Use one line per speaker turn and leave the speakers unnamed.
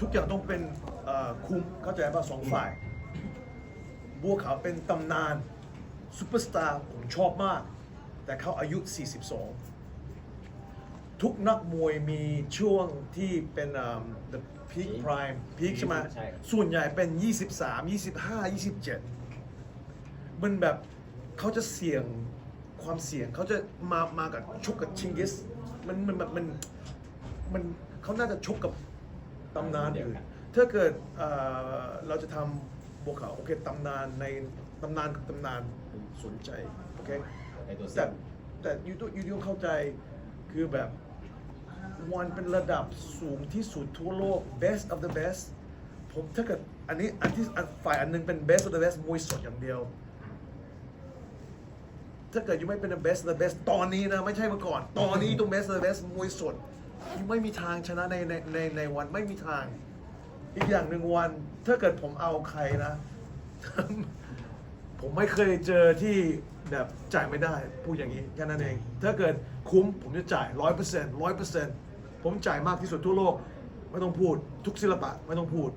ทุกอย่างต้องเป็นเอ่อคุ้มเข้าใจป่ะสองฝ่าย บัวขาวเป็นตำนานซูเปอร์สตาร์ผมชอบมาก แต่เขาอายุ 42 ทุกนักมวยมีช่วงที่เป็นเอิ่ม the peak
Peak
prime peak ใช่ไหม
ใช่ครับ
ส่วนใหญ่เป็น 23 25 27 มันแบบเขาจะเสี่ยงความเสี่ยงเขาจะมามากับชกกับชิงกิสมันมันแบบมันมันเขาน่าจะชกกับ ตำนานอื่นถ้าเกิดเอ่อเราจะทำบัวขาวโอเคตำนานในตำนานกับตำนานผมสนใจโอเค
ในตัวเส้
แต่
น
แต่ยูต้องยูต้องเข้าใจคือแบบวันเป็นระดับสูงที่สุดทั่วโลก best of the best ผมถ้าเกิดอันนี้อันที่อันฝ่ายอันหนึงเป็น best of the best มวยสดอย่างเดียว ถ้าเกิดยูไม่เป็น the best of the best ตอนนี้นะ ไม่ใช่เมื่อก่อน ตอนนี้ต้อง best of the best มวยสดยู ไม่มีทางชนะในในในในวันไม่มีทาง อีกอย่างหนึ่งวัน ถ้าเกิดผมเอาใครนะ ผมไม่เคยเจอที่แบบจ่ายไม่ได้พูดอย่างนี้แค่นั้นเอง ถ้าเกิดคุ้มผมจะจ่ายร้อยเปอร์เซ็นต์ร้อยเปอร์เซ็นต์ผมจ่ายมากที่สุดทั่วโลก ไม่ต้องพูดทุกศิลปะไม่ต้องพูด